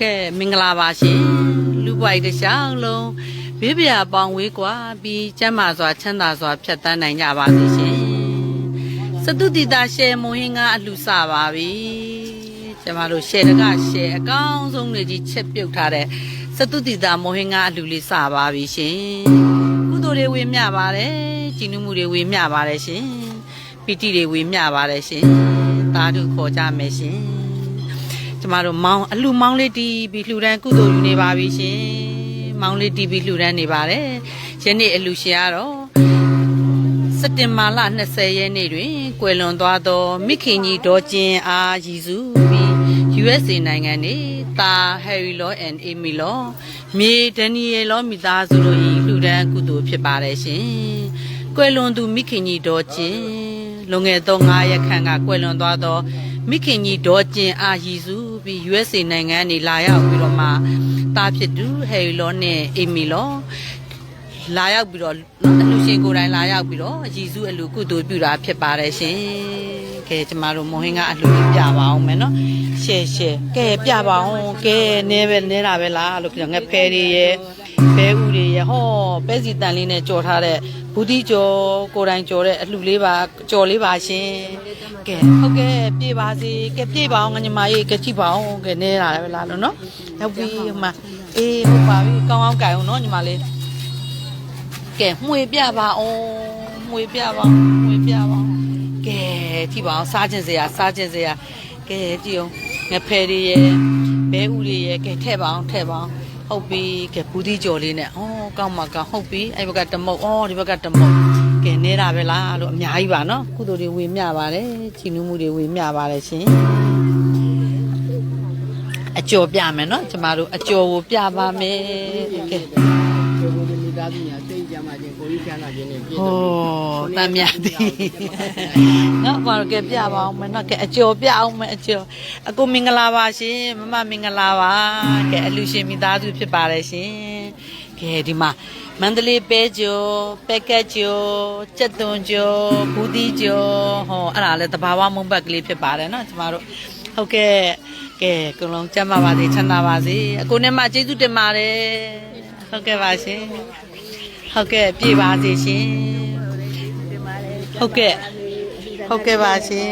ကဲမင်္ဂလာပါရှင်လူပွိုက်တစ်ချောင်းလုံးဘေးပြာပေါင်ဝေးကွာပြီးကျမ်းမာစွာချမ်းသာစွာဖြတ်သန်းနိုင်ကြပါစေရှင်စတုတိတာရှယ်မွန်ဟင်းကအလှစပါပြီကျမတို့ရှယ်တကရှယ်အကောင်းဆုံးတွေကြီးချက်ပြုတ်ထားတဲ့စတုတိတာမွန်ဟင်းကအလှလေးစပါပြီရှင်ကုသိုလ်တွေဝေမျှပါတယ်ကြည်နူးမှုတွေဝေမျှပါတယ်ရှင်ပီတိတွေဝေမျှပါတယ်ရှင်သာဓုခေါ်ကြမယ်ရှင် ကျမတို့မောင်းအလှမောင်းလေးတီးပြီးလှူဒန်းကုသိုလ်ယူနေပါပြီရှင်မောင်းလေးတီးပြီးလှူဒန်းနေပါတယ်ယနေ့အလှရှင်ကတော့စက်တင်ဘာလ20ရက်နေ့တွင်ကွယ်လွန်သွားသောမိခင်ကြီးဒေါ်ကျင်အားရည်စုပြီး USA နိုင်ငံနေတာ Harry Law and Amy Law မြေဒန်နီယယ်လောမိသားစုတို့၏လှူဒန်းကုသိုလ်ဖြစ်ပါတယ်ရှင်ကွယ်လွန်သူမိခင်ကြီးဒေါ်ကျင်လွန်ခဲ့သော9ရက်ခန့်ကကွယ်လွန်သွားသော မိခင်ကြီးဒေါ်ကျင်အာရီစုပြီး USA နိုင်ငံနေလာရောက်ပြီးတော့မှတာဖြစ်သူဟယ်ရီလောနဲ့အေမီလောလာရောက်ပြီးတော့နော်အလူရှင်ကိုယ်တိုင်လာရောက်ပြီးတော့ရီစုအလူကုသိုလ်ပြုတာဖြစ်ပါတယ်ရှင်ကဲကျမတို့မွန်ဟင်းကအလူလေးပြပါအောင်မယ်နော်ရှယ်ရှယ်ကဲပြပါအောင်ကဲနဲပဲနဲတာပဲလားလို့ပြောငက်ဖဲတွေရဲ့ ဘဲဥတွေရဲ့ဟောပဲစီတန်လေးနဲ့ကြော်ထားတဲ့ဘူးတိကျော်ကိုယ်တိုင်ကြော်တဲ့အလှလေးပါကြော်လေးပါရှင်ကဲဟုတ်ကဲ့ပြေပါစေကဲပြေပါအောင်ငညီမကြီးကဲကြည့်ပါအောင်ကဲနဲတာပဲလားလို့နော်ဟုတ်ပြီဟိုမှာအေးဟုတ်ပါပြီကောင်းအောင်ကြိုင်အောင်နော်ညီမလေးကဲမှွေပြပါအောင်မှွေပြပါအောင်မှွေပြပါအောင်ကဲကြည့်ပါအောင်စားခြင်းစရာစားခြင်းစရာကဲကြည့်အောင်ငဖယ်တွေရဲ့ဘဲဥတွေရဲ့ကဲထည့်ပါအောင်ထည့်ပါအောင် ဟုတ်ပြီကဲဘူးသီးကြော်လေးနဲ့ဩကောင်းမှာကောင်းဟုတ်ပြီအဲ့ဘက်ကတမုတ်ဩဒီဘက်ကတမုတ်ကဲနေတာပဲလားလို့အများကြီးပါနော်ကုသိုလ်တွေဝေမျှပါတယ်ချီနူးမှုတွေဝေမျှပါတယ်ရှင်အကျော်ပြမယ်နော်ကျမတို့အကျော်ကိုပြပါမယ်ကဲ ကျေဘုဒ္ဓမိသားစုညာစိတ်ကြမှာခြင်းကိုယ်ကြီးချမ်းသာခြင်းနဲ့ပြည့်ဟောတမ်းမြသည်နော်ဘာလို့ကဲပြပါအောင်မနော်ကဲအကျော်ပြအောင်မအကျော်အကိုမင်္ဂလာပါရှင်မမမင်္ဂလာပါကဲအလူရှင်မိသားစုဖြစ်ပါတယ်ရှင်ကဲဒီမှာမန္တလေးပဲကျော်ပက်ကက်ကျော်ကြက်သွန်ကျော်ဘူးတီကျော်ဟောအဲ့ဒါလည်းတဘာဝမုံဘက်ကလေးဖြစ်ပါတယ်နော်ကျမတို့ဟုတ်ကဲ့ကဲအကုန်လုံးကျမ်းပါပါစေချမ်းသာပါစေအကိုနဲ့မကျေးဇူးတင်ပါတယ် ဟုတ်ကဲ့ပါရှင်ဟုတ်ကဲ့ပြေပါစေရှင်ဟုတ်ကဲ့ဟုတ်ကဲ့ပါရှင်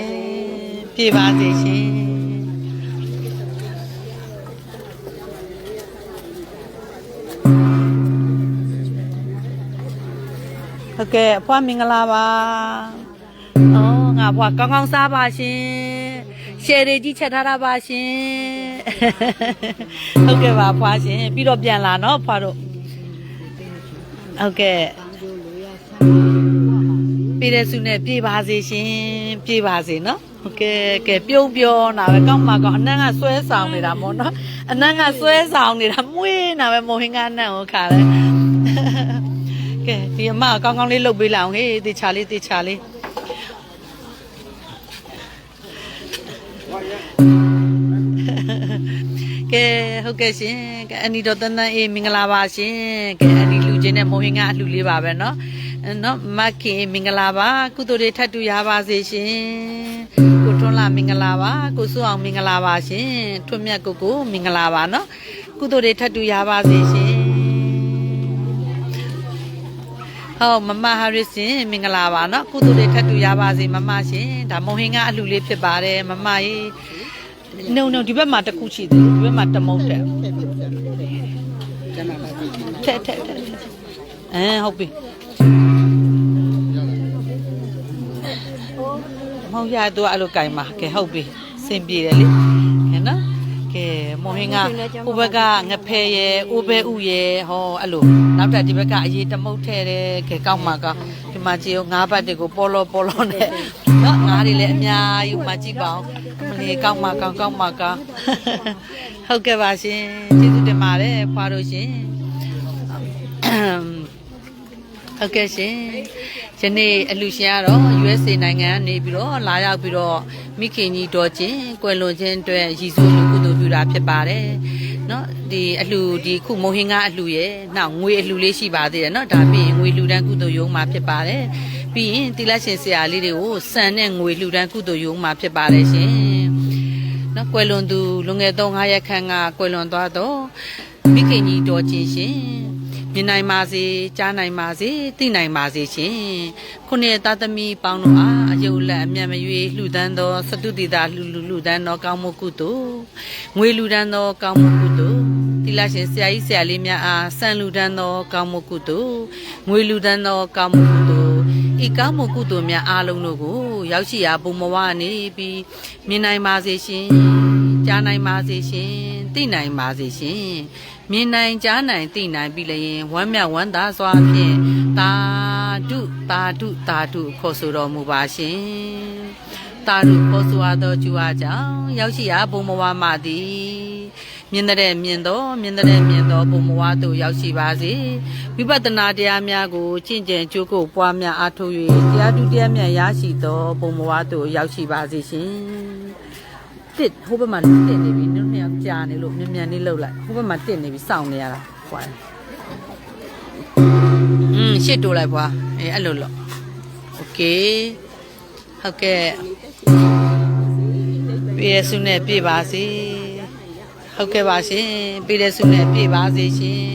ပြေပါစေရှင်ဟုတ်ကဲ့အဖွားမင်္ဂလာပါအော်ငါဖွားကောင်းကောင်းစားပါရှင်ရှယ်တွေကြီးချက်ထားတာပါရှင်ဟုတ်ကဲ့ပါဖွားရှင်ပြီးတော့ပြန်လာနော်ဖွားတို့ ဟုတ်ကဲ့ပြည်တဲ့စုနဲ့ပြေပါစေရှင်ပြေပါစေနော်ဟုတ်ကဲ့ကဲပြုံးပြောနာပဲကောက်မှာကောက်အနန်းကဆွဲဆောင်နေတာမို့နော်အနန်းကဆွဲဆောင်နေတာမွေးနာပဲမိုဟင်ကအနန်းကိုခါတယ်ကဲဒီအမကောင်းကောင်းလေးလှုပ်ပေးလိုက်အောင်ဟေးတေချာလေးတေချာလေးကဲဟုတ်ကဲ့ရှင်ကဲအန်ဒီတော်တန်းတန်းအေးမင်္ဂလာပါရှင်ကဲအန်ဒီလူ ချင်းနဲ့မိုဟင်ကအလှူလေးပါပဲเนาะနော်မခင်မင်္ဂလာပါကုသိုလ်တွေထပ်တူရပါစေရှင်ကိုထွန်းလာမင်္ဂလာပါကိုစုအောင်မင်္ဂလာပါရှင်ထွန်းမြတ်ကိုကိုမင်္ဂလာပါเนาะကုသိုလ်တွေထပ်တူရပါစေရှင်ဟုတ်မမဟာရစ်ရှင်မင်္ဂလာပါเนาะကုသိုလ်တွေထပ်တူရပါစေမမရှင်ဒါမိုဟင်ကအလှူလေးဖြစ်ပါတယ်မမကြီး no no ဒီဘက်မှာတစ်ခုရှိသေးတယ်ဒီဘက်မှာတမုတ်တယ် ကျမ်းမာပါစေထဲထဲထဲအဲဟုတ်ပြီမောင်ရတော့အဲ့လိုကြိုင်မှာကဲဟုတ်ပြီစင်ပြေတယ်လေဟဲ့နော်ကဲမောင်ဟင်းကဟိုဘက်ကငဖဲရဲ့အိုးဘဲဥရဲ့ဟောအဲ့လိုနောက်တက်ဒီဘက်ကအရေးတမုတ်ထဲတယ်ကဲကောက်မှာကောက်ဒီမှာကြည့်အောင်ငါးဘတ်တွေကိုပေါ်လောပေါ်လောနဲ့နော်ငါးတွေလည်းအများကြီးမှကြည့်ပါအောင်မလေးကောက်မှာကောက်ကောက်မှာကောက်ဟုတ်ကဲ့ပါရှင်ကျေးဇူးတင်ပါတယ်ဖွားလို့ရှင် ဟုတ်ကဲ့ရှင်ယနေ့အလူရှင်ကတော့ USA နိုင်ငံကနေပြီးတော့လာရောက်ပြီးတော့မိခင်ကြီးတော်ချင်းကွယ်လွန်ခြင်းအတွက်ရည်စူးလူကုသိုလ်ပြုတာဖြစ်ပါတယ်เนาะဒီအလှဒီခုမုံဟင်းကအလှရဲ့နောက်ငွေအလှလေးရှိပါသေးတယ်เนาะဒါပြီးရင်ငွေလှူဒန်းကုသိုလ်ရုံးမှာဖြစ်ပါတယ်ပြီးရင်တိလရှင်ဆရာလေးတွေကိုစံနဲ့ငွေလှူဒန်းကုသိုလ်ရုံးမှာဖြစ်ပါတယ်ရှင် နော်ကွယ်လွန်သူလွန်ခဲ့သော9ရက်ခန့်ကကွယ်လွန်သွားတော့မိခင်ကြီးတော်ချင်းရှင် မြင်နိုင်ပါစေကြားနိုင်ပါစေသိနိုင်ပါစေရှင်ခုနှစ်သားသမီးပေါင်းတို့အားအယုတ်လက်အမျက်မရွေလှူဒန်းသောစတုတိတာလှူလှူလှူဒန်းသောကောင်းမှုကုသိုလ်ငွေလှူဒန်းသောကောင်းမှုကုသိုလ်သီလရှင်ဆရာကြီးဆရာလေးများအားစံလှူဒန်းသောကောင်းမှုကုသိုလ်ငွေလှူဒန်းသောကောင်းမှုကုသိုလ်ဤကောင်းမှုကုသိုလ်များအားလုံးတို့ကို ရောက်ရှိရာပုံမဝနေပြီးမြင်နိုင်ပါစေရှင်ကြားနိုင်ပါစေရှင်သိနိုင်ပါစေရှင် မြင်နိုင်ကြားနိုင်သိနိုင်ပြီလျင်ဝမ်းမြောက်ဝမ်းသာစွာဖြင့်သာဓုသာဓုသာဓုခေါ်ဆိုတော်မူပါရှင်သာဓုခေါ်ဆိုအပ်သောကျူအားကြောင့်ရောက်ရှိရာပုံမဝမှသည်မြင်တဲ့မြင်သောမြင်တဲ့မြင်သောပုံမဝသို့ရောက်ရှိပါစေဝိပဿနာတရားများကိုကျင့်ကြံကြိုးကိုပွားများအားထုတ်၍တရားသူတရားများရရှိသောပုံမဝသို့ရောက်ရှိပါစေရှင် တစ်ဟိုဘက်မှာတစ်နေပြီတို့နှစ်ယောက်ကြာနေလို့မြန်မြန်လေးလှုပ်လိုက်ဟိုဘက်မှာတစ်နေပြီစောင့်နေရတာကွာอืมရှစ်တိုးလိုက်ပွားအဲအဲ့လိုလို့โอเคဟုတ်ကဲ့ပြည့်စုံနဲ့ပြည့်ပါစေဟုတ်ကဲ့ပါရှင်ပြည့်တဲ့စုနဲ့ပြည့်ပါစေရှင်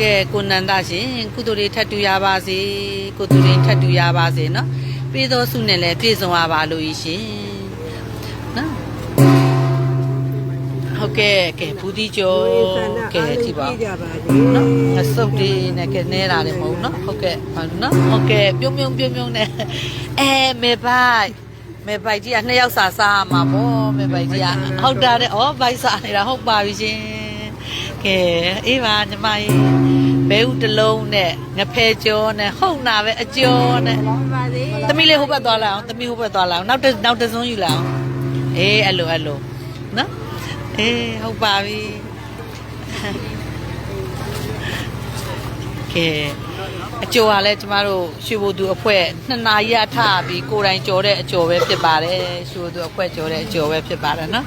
ကဲကိုနန္ဒရှင်ကုသိုလ်တွေထပ်တူရပါစေကုသိုလ်တွေထပ်တူရပါစေเนาะပြည့်သောစုနဲ့လည်းပြည့်စုံရပါလို့ဤရှင် ကဲ့ကဲဘူးဒီကျော်ကဲကြည့်ပါဦးကြပါစေနော်အစုပ်တွေနဲ့ကဲနဲတာလည်းမဟုတ်နော်ဟုတ်ကဲ့ဟုတ်နော်ဟုတ်ကဲ့ပြုံးပြုံးပြုံးပြုံးနဲ့အဲမေဘိုက်မေဘိုက်ကြီးကနှစ်ယောက်စာစားမှာပေါ့မေဘိုက်ကြီးကဟုတ်တာတဲ့ဩဘိုက်စားနေတာဟုတ်ပါပြီရှင်ကဲအေးပါညီမကြီးဘဲဥတစ်လုံးနဲ့ငဖဲကျော်နဲ့ဟုတ်နာပဲအကျော်နဲ့ပါစေသမီးလေးဟိုဘက်သွားလာအောင်သမီးဟိုဘက်သွားလာအောင်နောက်တစ်နောက်တစ်စုံယူလာအောင်အေးအဲ့လိုအဲ့လိုနော် အေးဟုတ်ပါပြီကဲအကျော်ကလည်းကျမတို့ရွှေဘိုသူအဖွဲ့နှစ်နာရီအထပြီးကိုယ်တိုင်ကြော်တဲ့အကျော်ပဲဖြစ်ပါတယ်ရွှေဘိုသူအဖွဲ့ကြော်တဲ့အကျော်ပဲဖြစ်ပါတယ်နော်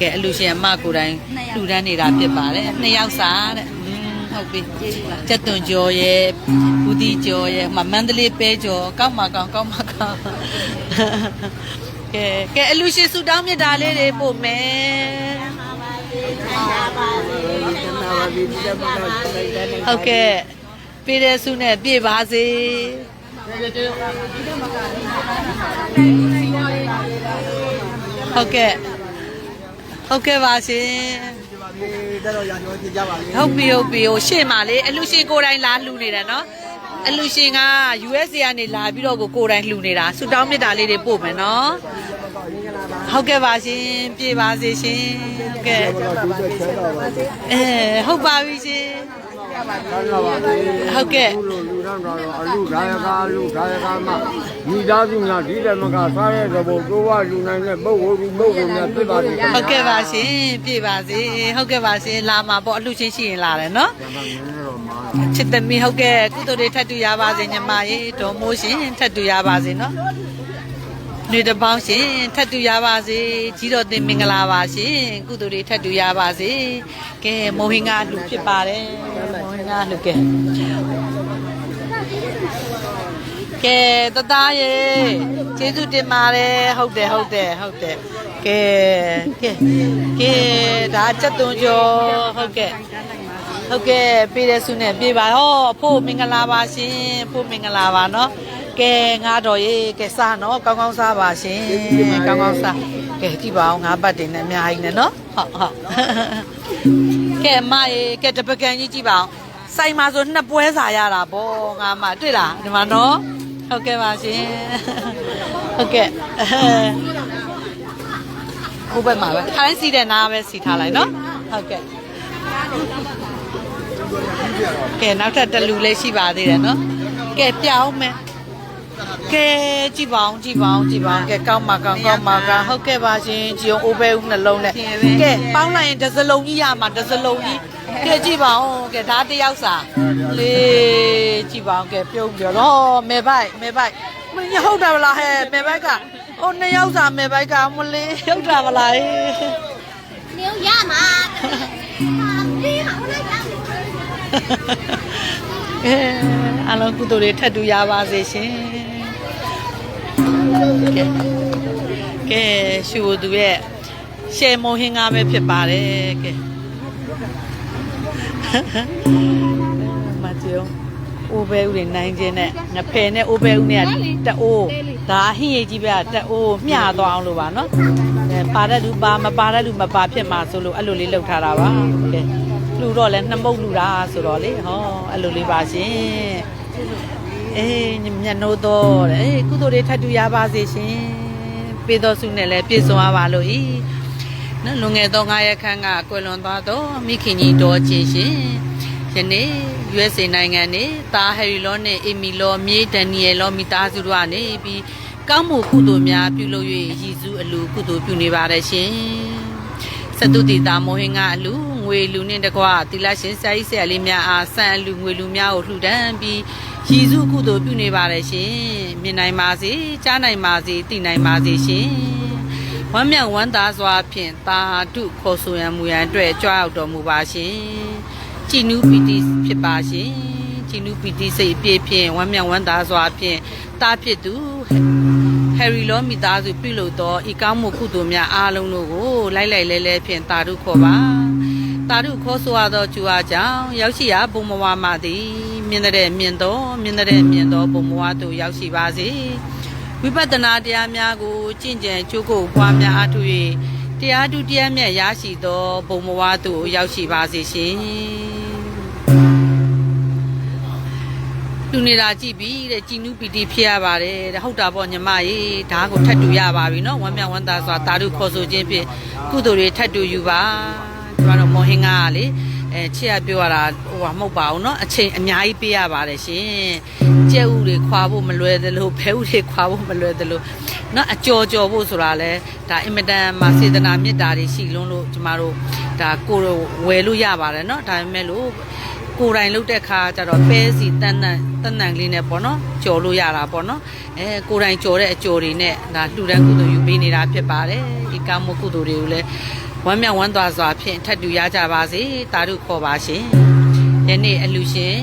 ကဲအလူရှင်အမကိုယ်တိုင်လူတန်းနေတာဖြစ်ပါတယ်နှစ်ယောက်စာတဲ့อืมဟုတ်ပြီကျက်သွန်ကျော်ရဲ့ဘူးဒီကျော်ရဲ့ဟိုမှာမန္တလေးပဲကျော်ကောက်မှာကောင်းကောက်မှာကောင်းကဲကဲအလူရှင်ဆူတောင်းမြတ်တာလေးတွေပို့မယ် ဟုတ်ကဲ့ပြည်တဲ့စုနဲ့ပြည့်ပါစေဟုတ်ကဲ့ဟုတ်ကဲ့ပါရှင်တက်တော့ရာကျော်ကြည့်ကြပါလေဟုတ်ပြီဟုတ်ပြီဟိုရှေ့မှာလေအလူရှင်ကိုယ်တိုင်လာလှူနေတယ်နော်အလူရှင်က USA ကနေလာပြီးတော့ကိုကိုယ်တိုင်လှူနေတာဆူတောင်းမြတ်တာလေးတွေပို့မယ်နော် ဟုတ်ကဲ့ပါရှင်ပြည့်ပါစေရှင်ဟုတ်ကဲ့အဲဟုတ်ပါပြီရှင်ဟုတ်ကဲ့လူလူရမ်းတော့အလူဒါယကာလူဒါယကာမှမိသားစုများဒီလည်းမကစားရတဲ့ဘုံတိုးဝလူနိုင်တဲ့ပုဂ္ဂိုလ်ဒီပုဂ္ဂိုလ်များဖြစ်ပါစေဟုတ်ကဲ့ပါရှင်ပြည့်ပါစေဟုတ်ကဲ့ပါရှင်လာမှာပေါ့အလှချင်းရှိရင်လာတယ်နော်ဘာမှမင်းတော့မှာချစ်သမီးဟုတ်ကဲ့ကုသိုလ်တွေထပ်တူရပါစေညီမရေဒေါ်မိုးရှင်ထပ်တူရပါစေနော် နေတပေါင်းရှင်ထတ်တူရပါစေကြီးတော်သင်မင်္ဂလာပါရှင်ကုသိုလ်တွေထတ်တူရပါစေကဲမောဟင်္ဂလူဖြစ်ပါတယ်မောဟင်္ဂလူကဲကဲတသားရေကျေးဇူးတင်ပါတယ်ဟုတ်တယ်ဟုတ်တယ်ဟုတ်တယ်ကဲကဲကဲဒါချက်သွန်းကျော်ဟုတ်ကဲ့ဟုတ်ကဲ့ပေးတဲ့ဆုနဲ့ပြေးပါဟောအဖို့မင်္ဂလာပါရှင်ဖို့မင်္ဂလာပါနော် ကဲငါတော်ရေကဲစားနော်ကောင်းကောင်းစားပါရှင်ကောင်းကောင်းစားကဲကြည့်ပါအောင်ငါးပတ်တင်နဲ့အများကြီးနဲ့နော်ဟုတ်ဟုတ်ကဲမရေကဲတပကံကြီးကြည့်ပါအောင်ဆိုင်မှာဆိုနှစ်ပွဲစာရတာဗောငါမတွေ့လားဒီမှာနော်ဟုတ်ကဲ့ပါရှင်ဟုတ်ကဲ့ဟိုဘက်မှာပဲခိုင်းစီတဲ့နားပဲစီထားလိုက်နော်ဟုတ်ကဲ့ကဲနောက်ထပ်တလူလည်းရှိပါသေးတယ်နော်ကဲပြောင်းမယ် ကဲကြည်ပေါင်းကြည်ပေါင်းကြည်ပေါင်းကဲကောက်ပါကောက်ကောက်ပါကဟုတ်ကဲ့ပါရှင်ကြည်ုံအိုးပဲဦးနှလုံးနဲ့ကဲပေါင်းလိုက်ရင်တစ်စလုံးကြီးရမှာတစ်စလုံးကြီးကဲကြည်ပေါင်းကဲဒါတယောက်စာလေးကြည်ပေါင်းကဲပြုံးပြောတော့မေဘိုက်မေဘိုက်မင်းဟုတ်တာဗလားဟဲ့မေဘိုက်ကဟိုနှစ်ယောက်စာမေဘိုက်ကမလေးဟုတ်တာဗလားဟဲ့နေရမှာအဲအလုံးကုသိုလ်တွေထပ်တူရပါစေရှင် ကဲကဲရှူသူရဲ့ရှယ်မုံဟင်းကားပဲဖြစ်ပါတယ်ကဲမကျော်အိုဘဲဦးတွေနိုင်ခြင်းနဲ့ငဖယ်နဲ့အိုဘဲဦးနဲ့တအိုးဒါအဟင်းရည်ကြီးပဲတအိုးမျှသွားအောင်လို့ပါနော်အဲပါတဲ့လူပါမပါတဲ့လူမပါဖြစ်မှာဆိုလို့အဲ့လိုလေးလုပ်ထားတာပါကဲလူတော့လဲနှစ်မုတ်လူတာဆိုတော့လေဟောအဲ့လိုလေးပါရှင် အေးမျက်နှိုးတော့တဲ့အေးကုသိုလ်တွေထပ်တူရပါစေရှင်ပေးတော်စုနဲ့လည်းပြည့်စုံရပါလို့ဤနော်လွန်ခဲ့သော9ရက်ခန့်ကကွယ်လွန်သွားသောမိခင်ကြီးတော်ချင်းရှင်ယနေ့ USA နိုင်ငံနေသားဟယ်ရီလောနဲ့အီမီလောမြေဒန်နီယယ်လောမိသားစုတို့ကနေပြီးကောင်းမှုကုသိုလ်များပြုလုပ်၍ရည်စူးအလူကုသိုလ်ပြုနေပါတယ်ရှင်စတုတိတာမောဟင်ကအလူငွေလူနဲ့တကွာတိလရှင်ဆရာကြီးဆရာလေးများအားဆန်အလူငွေလူများကိုလှူဒန်းပြီး ရည်စူးကုသိုလ်ပြုနေပါတယ်ရှင်မြင်နိုင်ပါစေကြားနိုင်ပါစေသိနိုင်ပါစေရှင်ဝမ်းမြောက်ဝမ်းသာစွာဖြင့်သာဓုခေါ်ဆိုရန်မူရန်အတွက်ကြွားရောက်တော်မူပါရှင်။ကြည်နူးပီတိဖြစ်ပါရှင်။ကြည်နူးပီတိစိတ်အပြည့်ဖြင့်ဝမ်းမြောက်ဝမ်းသာစွာဖြင့်တာဖြစ်သူဟယ်ရီလောမိသားစုပြုလုပ်သောဤကောင်းမှုကုသိုလ်များအားလုံးတို့ကိုလိုက်လိုက်လဲလဲဖြင့်တာဓုခေါ်ပါ။တာဓုခေါ်ဆိုရသောကျူအားကြောင့်ရောက်ရှိရာဘုံမဝါမှသည် မြင်တဲ့မြင်သောမြင်တဲ့မြင်သောဘုံမဝါသို့ရောက်ရှိပါစေ။ဝိပဿနာတရားများကိုကျင့်ကြံကြိုးကိုပွားများအားထုတ်၍တရားဓုတရားမြတ်ရရှိသောဘုံဘဝသို့ရောက်ရှိပါစေရှင်လူနေတာကြည့်ပြီးတဲ့ကြည်နူးပီတိဖြစ်ရပါတယ်တဲ့ဟုတ်တာပေါ့ညီမရေဒါကိုထပ်တူရပါပြီနော်ဝမ်းမြောက်ဝမ်းသာစွာတာဓုခေါ်ဆိုခြင်းဖြင့်ကုသိုလ်တွေထပ်တူယူပါကျမတို့မော်ဟင်းကားကလေ အဲချစ်ရပြောရတာဟိုဟာမဟုတ်ပါဘူးเนาะအချိန်အများကြီးပေးရပါတယ်ရှင်ကြက်ဥတွေခွာဖို့မလွယ်သလိုဘဲဥတွေခွာဖို့မလွယ်သလိုเนาะအကြော်ကြော်ဖို့ဆိုတာလဲဒါအင်မတန်မှာစေတနာမေတ္တာတွေရှိလွန်းလို့ကျမတို့ဒါကိုယ်ဝယ်လို့ရပါတယ်เนาะဒါပေမဲ့လို့ကိုယ်တိုင်လုပ်တဲ့ခါကျတော့ပဲစီတန်းတန်းတန်းတန်းကလေးနဲ့ပေါ့နော်ကြော်လို့ရတာပေါ့နော်အဲကိုယ်တိုင်ကြော်တဲ့အကြော်တွေနဲ့ဒါလှူဒန်းကုသိုလ်ယူပေးနေတာဖြစ်ပါတယ်ဒီကောင်းမှုကုသိုလ်တွေကိုလည်း ဝမ်းမြောက်ဝမ်းသာစွာဖြင့်ထပ်တူရကြပါစေတာတို့ခေါ်ပါရှင်ယနေ့အလူရှင်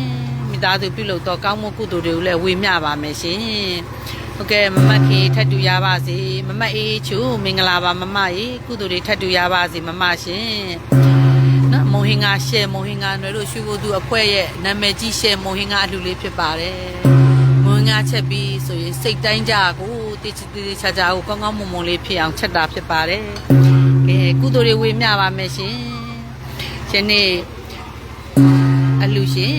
မိသားစုပြုလုပ်သောကောင်းမှုကုသိုလ်တွေကိုလည်းဝေမျှပါမယ်ရှင်ဟုတ်ကဲ့မမတ်ခေထပ်တူရပါစေမမတ်အေးချူမင်္ဂလာပါမမရေကုသိုလ်တွေထပ်တူရပါစေမမရှင်နော်မုံဟင်္ဂါရှယ်မုံဟင်္ဂါနွယ်တို့ရွှေဘိုသူအဖွဲ့ရဲ့နာမည်ကြီးရှယ်မုံဟင်္ဂါအလူလေးဖြစ်ပါတယ်မုံဟင်္ဂါချက်ပြီးဆိုရင်စိတ်တိုင်းကြကိုတိတိတိချာချာကိုကောင်းကောင်းမွန်မွန်လေးဖြစ်အောင်ချက်တာဖြစ်ပါတယ် ကဲကုသိုလ်တွေဝေမျှပါမယ်ရှင်။ယနေ့အလူရှင်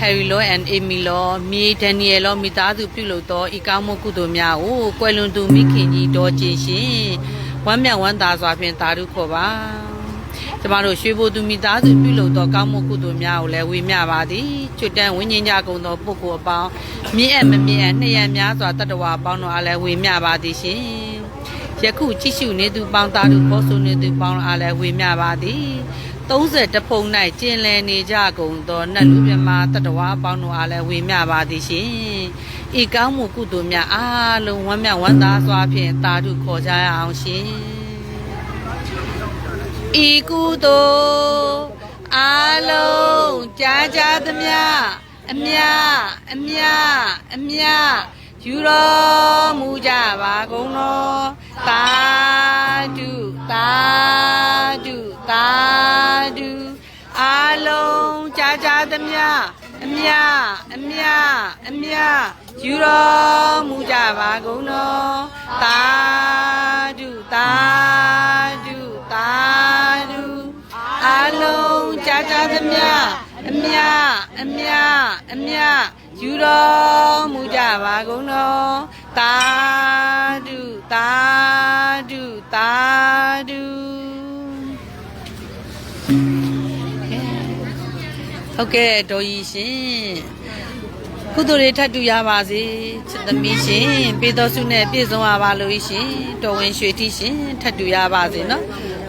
Harry Law and Amy Law မြေ Daniel Law မိသားစုပြုလုပ်သောဤကောင်းမှုကုသိုလ်များကိုကွယ်လွန်သူမိခင်ကြီးတော်ကျင်ရှင်ဝမ်းမြောက်ဝမ်းသာစွာဖြင့်သာဓုခေါ်ပါ။ကျမတို့ရွှေဘိုသူမိသားစုပြုလုပ်သောကောင်းမှုကုသိုလ်များကိုလည်းဝေမျှပါသည်။ချွတ်တန်းဝိညာဉ်ကြကုန်သောပုဂ္ဂိုလ်အပေါင်းမြင့်အပ်မမြင့်အပ်နှစ်ရများစွာတတ္တဝါအပေါင်းတို့အားလည်းဝေမျှပါသည်ရှင်။ ယခုကြည့်ရှုနေသူပေါင်းသားတို့ပေါ်ဆိုနေသူပေါင်းအားလည်းဝေမျှပါသည်30တဖုံ၌ကျင်လည်နေကြကုန်သောနတ်လူမြမတတဝါပေါင်းတို့အားလည်းဝေမျှပါသည်ရှင်ဤကောင်းမှုကုသိုလ်များအားလုံးဝမ်းမြောက်ဝမ်းသာစွာဖြင့်တာဓုခေါ်ကြရအောင်ရှင်ဤကုသိုလ်အားလုံးကြားကြသမျှအမြအမြအမြယူတော်မူကြပါကုန် တော်သာဓုသာဓုသာဓုအားလုံးကြားကြသမျှအမြအမြအမြယူတော်မူကြပါကုန်တော်သာဓုသာဓုသာဓုအလုံးကြာကြာသမျှအမြအမြအမြယူတော်မူကြပါကုန်တော်တာဓု တာဓုတာဓုဟုတ်ကဲ့တော်ကြီးရှင်ကုသိုလ်တွေထပ်တူရပါစေချစ်သမီးရှင်ပေးတော်စုနဲ့ပြည့်စုံရပါလို့ရှင်တော်ဝင်ရွှေတိရှင်ထပ်တူရပါစေနော်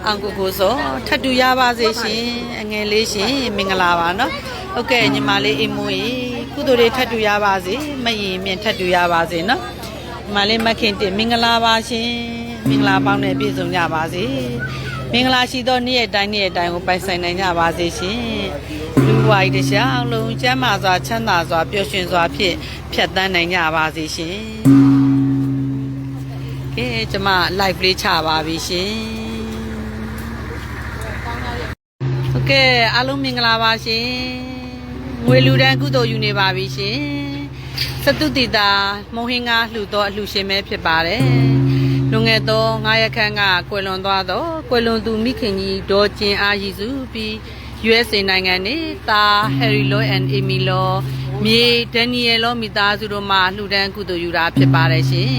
အောင်ကိုကိုစောထပ်တူရပါစေရှင်အငယ်လေးရှင်မင်္ဂလာပါနော်ဟုတ်ကဲ့ညီမလေးအိမ်မွေးကုသိုလ်တွေထပ်တူရပါစေမရင်မြင်ထပ်တူရပါစေနော် ညီမလေးမခင်တင်မင်္ဂလာပါရှင်မင်္ဂလာပေါင်းနဲ့ပြည့်စုံကြပါစေမင်္ဂလာရှိသောနေ့ရက်တိုင်းနေ့ရက်တိုင်းကိုပိုင်ဆိုင်နိုင်ကြပါစေရှင်လူဝိုင်းတစ်ခြားလုံးကျမ်းမာစွာချမ်းသာစွာပျော်ရွှင်စွာဖြင့်ဖြတ်သန်းနိုင်ကြပါစေရှင်ကဲကျမ live လေးချပါပြီရှင်ကဲအားလုံးမင်္ဂလာပါရှင်ငွေလူတန်းကုသိုလ်ယူနေပါပြီရှင် စတုတိတာမုံဟင်းကားလှူတော့အလှူရှင်ပဲဖြစ်ပါတယ်လွန်ခဲ့သော9ရက်ခန့်ကကွယ်လွန်သွားသောကွယ်လွန်သူမိခင်ကြီးဒေါ်ကျင်အားရည်စုပြီး USA နိုင်ငံနေတာဟယ်ရီလောအန်အီမီလောမြေဒန်နီယယ်လောမိသားစုတို့မှလှူဒန်းကုသိုလ်ယူတာဖြစ်ပါတယ်ရှင်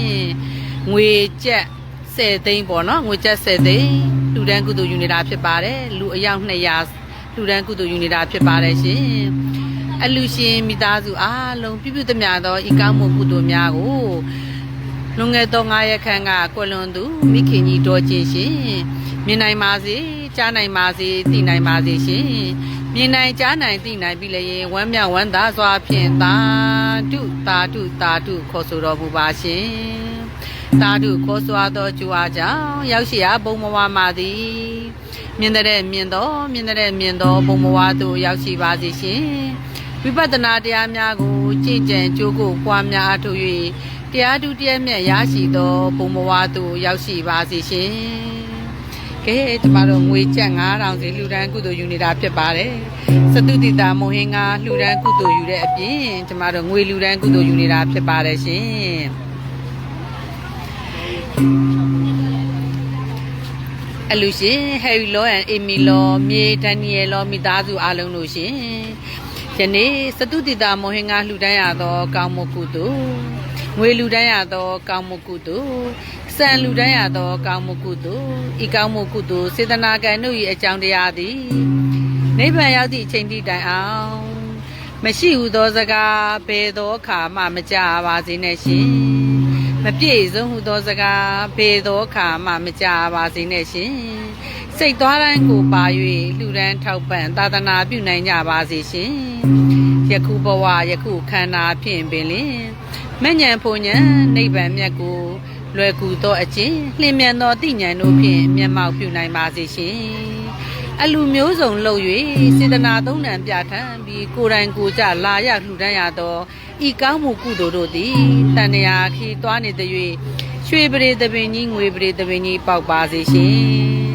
ငွေကျပ်10သိန်းပေါ့နော်ငွေကျပ်10သိန်းလှူဒန်းကုသိုလ်ယူနေတာဖြစ်ပါတယ်လူအယောက်200လှူဒန်းကုသိုလ်ယူနေတာဖြစ်ပါတယ်ရှင် အလူရှင်မိသားစုအားလုံးပြည့်ပြည့်သမျှသောဤကောင်းမှုကုသိုလ်များကိုလွန်ခဲ့သော9ရက်ခန့်ကကွယ်လွန်သူမိခင်ကြီးတော်ကျင်ရှင်မြင်နိုင်ပါစေကြားနိုင်ပါစေသိနိုင်ပါစေရှင်မြင်နိုင်ကြားနိုင်သိနိုင်ပြီလေရင်ဝမ်းမြောက်ဝမ်းသာစွာဖြင့်သာဓုသာဓုသာဓုခေါ်ဆိုတော်မူပါရှင်သာဓုခေါ်ဆိုသောကြွားကြောင့်ရောက်ရှိရာဘုံမဝမှာသည်မြင်တဲ့မြင်တော်မြင်တဲ့မြင်တော်ဘုံမဝသို့ရောက်ရှိပါစေရှင် ဝိပဿနာတရားများကိုကြင်ကြံကြိုးကိုပွားများအထု၍တရားဒုတရားမြတ်ရရှိသောဘုံမဝသို့ရောက်ရှိပါစေရှင်ကဲကျမတို့ငွေကျပ်9000စီလှူဒန်းကုသိုလ်ယူနေတာဖြစ်ပါတယ်စတုတိတာမုံဟင်းကလှူဒန်းကုသိုလ်ယူတဲ့အပြင်ကျမတို့ငွေလှူဒန်းကုသိုလ်ယူနေတာဖြစ်ပါတယ်ရှင်အလူရှင်ဟယ်ရီလောအန်အီမီလောမြေဒန်နီယယ်လောမိသားစုအားလုံးတို့ရှင် ယနေ့စတုတိတာမောဟင်္ဂလှူဒန်းရသော ကောင်းမှုကုသိုလ်ငွေလှူဒန်းရသော ကောင်းမှုကုသိုလ်စံလှူဒန်းရသော ကောင်းမှုကုသိုလ်ဤကောင်းမှုကုသိုလ်စေတနာကံတို့၏အကြောင်းတရားသည်နိဗ္ဗာန်ရောက်သည့်အချိန်ထိတိုင်အောင်မရှိဟုသောစကားဘယ်သောအခါမှမကြပါစေနဲ့ရှင်မပြည့်စုံဟုသောစကားဘယ်သောအခါမှမကြပါစေနဲ့ရှင် စိတ်သွားတိုင်းကိုပါ၍လှူဒန်းထောက်ပံ့သာသနာပြုနိုင်ကြပါစေရှင်ယခုဘဝယခုခန္ဓာဖြင့်ပင်လင်မဉ္ဇဉ်ဖုန်ဉဏ်နိဗ္ဗာန်မြတ်ကိုလွယ်ကူသောအခြင်းလျင်မြန်သောတိဉဏ်တို့ဖြင့်မျက်မှောက်ပြုနိုင်ပါစေရှင်အလူမျိုးစုံလှုပ်၍စေတနာသုံးဏံပြဋ္ဌာန်းပြီးကိုယ်တိုင်ကိုယ်ကြလာရလှူဒန်းရသောဤကောင်းမှုကုသိုလ်တို့သည်တဏှာခီသွားနေသည်၍ရွှေပရိသပင်ကြီးငွေပရိသပင်ကြီးပေါက်ပါစေရှင်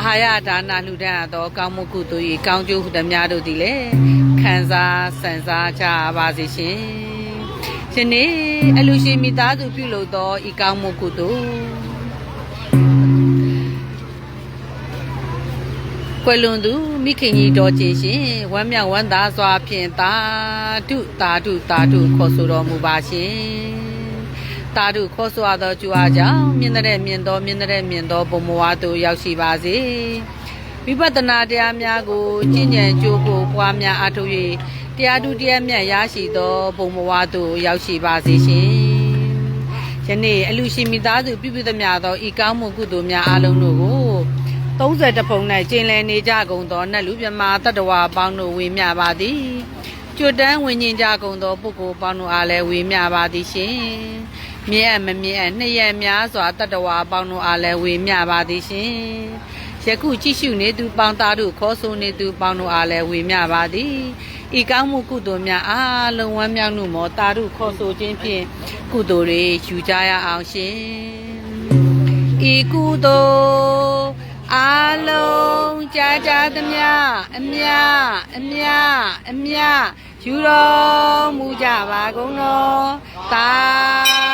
အာဟာရဒါနလှူဒန်းရသောကောင်းမှုကုသိုလ်၏ကောင်းကျိုးဟုသမျှတို့သည်လည်းခံစားစံစားကြပါစေရှင်ယနေ့အလူရှင်မိသားစုပြုလုပ်သောဤကောင်းမှုကုသိုလ်ကွယ်လွန်သူမိခင်ကြီးတော်ကျင်ရှင်ဝမ်းမြောက်ဝမ်းသာစွာဖြင့်သာဓုသာဓုသာဓုခေါ်ဆိုတော်မူပါရှင် သာဓုခေါ်ဆိုသောကြွားကြောင့်မြင်တဲ့မြင်တော်မြင်တဲ့မြင်တော်ဘုံမဝါတို့ရောက်ရှိပါစေဝိပဿနာတရားများကိုကျင့်ကြံကြိုးကိုပွားများအားထုတ်၍တရားဓုတရားမြတ်ရရှိသောဘုံမဝါတို့ရောက်ရှိပါစေရှင်ယနေ့အလူရှင်မိသားစုပြုပြုသမျှသောဤကောင်းမှုကုသိုလ်များအားလုံးတို့ကို30တဖုံ၌ကျင်လည်နေကြကုန်သောနတ်လူမြမာတတ္တဝါပေါင်းတို့ဝေမျှပါသည်ကျွတ်တန်းဝิญဉ်ကြကုန်သောပုဂ္ဂိုလ်ပေါင်းတို့အားလည်းဝေမျှပါသည်ရှင် မြဲ့အမမြဲ့အနှစ်ရက်များစွာတတ္တဝါပေါင်းတို့အားလည်းဝေမျှပါသည်ရှင်ယခုကြည့်ရှုနေသူပေါင်းသားတို့ခေါ်ဆိုနေသူပေါင်းတို့အားလည်းဝေမျှပါသည်ဤကောင်းမှုကုသိုလ်များအားလုံးဝမ်းမြောက်မှုမောတာတို့ခေါ်ဆိုခြင်းဖြင့်ကုသိုလ်တွေယူကြရအောင်ရှင်ဤကုသိုလ်အာလုံးကြာကြာသမျှအမြအမြအမြယူတော်မူကြပါကုန်တော်သာဓု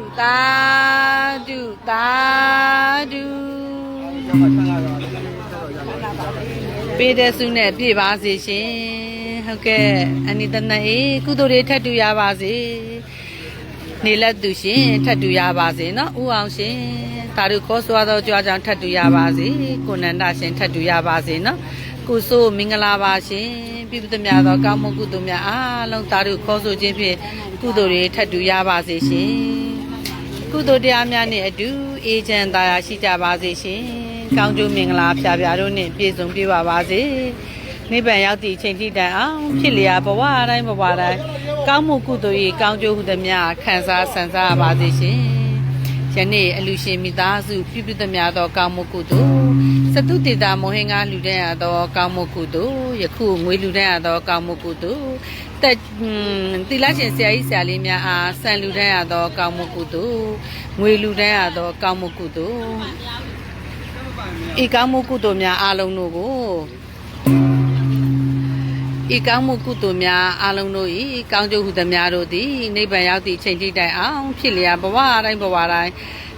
သာဓုသာဓုပေးတဲ့ဆုနဲ့ပြည့်ပါစေရှင်ဟုတ်ကဲ့အနိတနအေးကုသိုလ်တွေထပ်တူရပါစေနေလက်သူရှင်ထပ်တူရပါစေနော်ဦးအောင်ရှင်သာဓုခေါ်စွာသောကြွားကြောင့်ထပ်တူရပါစေကိုနန္ဒရှင်ထပ်တူရပါစေနော်ကုဆိုးမင်္ဂလာပါရှင်ပြည့်ပြည့်များသောကောင်းမှုကုသိုလ်များအားလုံးသာဓုခေါ်ဆိုခြင်းဖြင့်ကုသိုလ်တွေထပ်တူရပါစေရှင် ကုသိုလ်တရားများနှင့်အတူအေးချမ်းသာယာရှိကြပါစေရှင်ကောင်းကျိုးမင်္ဂလာဖြာဖြာတို့နှင့်ပြည့်စုံပြည့်ပါပါစေနိဗ္ဗာန်ရောက်သည့်အချိန်ထိတိုင်အောင်ဖြစ်လျာဘဝတိုင်းဘဝတိုင်းကောင်းမှုကုသိုလ်၏ကောင်းကျိုးဟုသမျှခံစားဆန်စားရပါစေရှင်ယနေ့အလူရှင်မိသားစုပြုပြုသမျှသောကောင်းမှုကုသိုလ်စတုတေတာမောဟင်္ဂလူတဲ့ရသောကောင်းမှုကုသိုလ်ယခုငွေလူတဲ့ရသောကောင်းမှုကုသိုလ် တက်တိလရှင်ဆရာကြီးဆရာလေးများအားဆန်လူတဲ့ရသောကောင်းမှုကုသိုလ်ငွေလူတဲ့ရသောကောင်းမှုကုသိုလ်ဤကောင်းမှုကုသိုလ်များအားလုံးတို့ကိုဤကောင်းမှုကုသိုလ်များအားလုံးတို့ဤကောင်းကျိုးဟုသမျှတို့သည်နိဗ္ဗာန်ရောက်သည့်အချိန်ထိတိုင်အောင်ဖြစ်လျာဘဝတိုင်းဘဝတိုင်း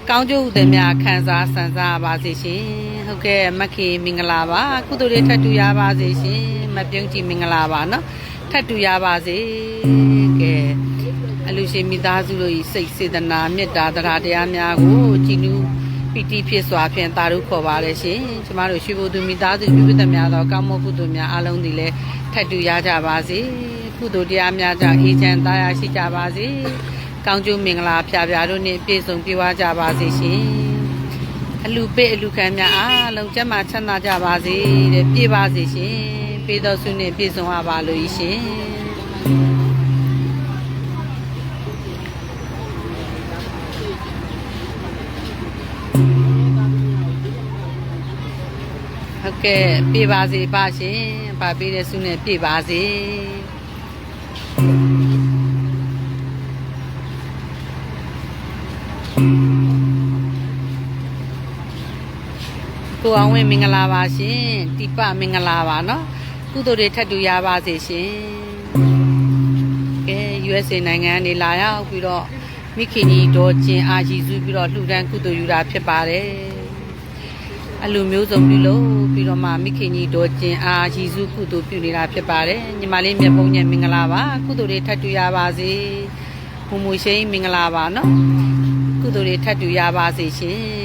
ကောင်းကျိုးဟုသမျှခံစားဆန်စားပါစေရှင်ဟုတ်ကဲ့မခေမင်္ဂလာပါကုသိုလ်တွေထပ်တူရပါစေရှင်မပြုံးကြည့်မင်္ဂလာပါနော် ထပ်တူရပါစေကဲအလူရှင်မိသားစုတို့ဤစိတ်စေတနာမေတ္တာတရားတရားများကိုကြည်နူးပီတိဖြစ်စွာဖြင့်တာရုခေါ်ပါရရှင်ကျမတို့ရွှေဘုသူမိသားစုပြုပြုသမျှသောကောင်းမှုကုသိုလ်များအလုံးသည်လည်းထပ်တူရကြပါစေကုသိုလ်တရားများကြောင့်အေးချမ်းသာယာရှိကြပါစေကောင်းကျိုးမင်္ဂလာဖျားဖျားတို့နှင့်ပြည့်စုံပြည့်ဝကြပါစေရှင်အလူပေးအလူခံများအားလုံးကျမ်းမာချမ်းသာကြပါစေတဲ့ပြည့်ပါစေရှင် ပေးတော်ဆုနှင့်ပြည့်စုံရပါလို့ဤရှင်ဟုတ်ကဲ့ပြည့်ပါစေပါရှင်ပါပေးတဲ့ဆုနဲ့ပြည့်ပါစေကိုအောင်ဝင်းမင်္ဂလာပါရှင်တိပမင်္ဂလာပါเนาะ ကုသိုလ်တွေထပ်တူရပါစေရှင်ကဲ USA နိုင်ငံကနေလာရောက်ပြီးတော့မိခင်ကြီးဒေါ်ကျင်အားရည်စူးပြီးတော့လှူဒန်းကုသိုလ်ယူတာဖြစ်ပါတယ်အလူမျိုးစုံပြုလုပ်ပြီးတော့မှမိခင်ကြီးဒေါ်ကျင်အားရည်စူးကုသိုလ်ပြုနေတာဖြစ်ပါတယ်ညီမလေးမြေပုံညံမင်္ဂလာပါကုသိုလ်တွေထပ်တူရပါစေမူမူရှိန်မင်္ဂလာပါနော်ကုသိုလ်တွေထပ်တူရပါစေရှင်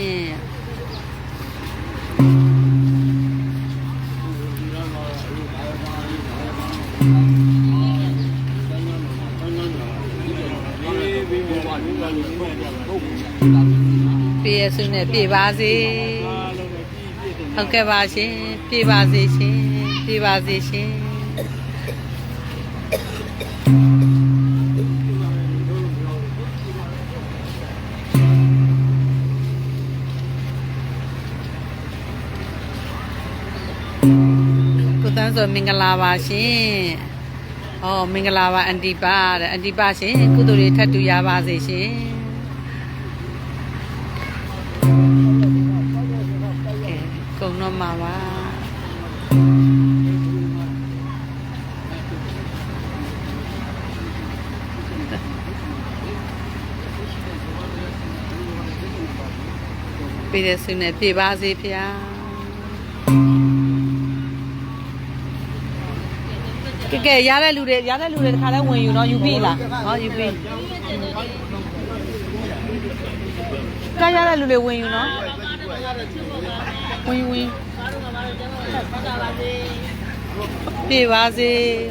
ပြည့်စုံနဲ့ပြည့်ပါစေဟုတ်ကဲ့ပါရှင်ပြည့်ပါစေရှင်ပြည့်ပါစေရှင်ကိုတန်းဆိုမင်္ဂလာပါရှင်။အော်မင်္ဂလာပါအန်တီပါတဲ့အန်တီပါရှင်ကုသိုလ်တွေထပ်တူရပါစေရှင်။ ပြည့်တဲ့ဆုနဲ့ပြည့်ပါစေဖေ။ကဲကဲရတဲ့လူတွေရတဲ့လူတွေတခါလဲဝင်ယူတော့ယူပြီလားဟောယူပြီကဲရတဲ့လူတွေဝင်ယူနော်ဝင်ယူဝင်ပြေပါစေ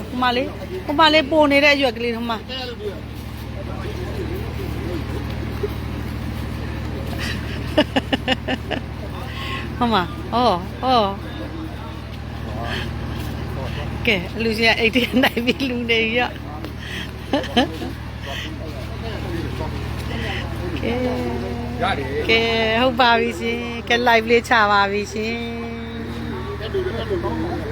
ဟိုမလေးဟိုမလေးပိုနေတဲ့အရွက်ကလေးဟိုမ ဟိုမဩဩကဲအလူရှင်ကအိတ်ထဲနိုင်ပြီလူနေရကဲရတယ်ကဲဟုတ်ပါပြီရှင်ကဲ live လေးချပါပြီရှင်တူတူတူ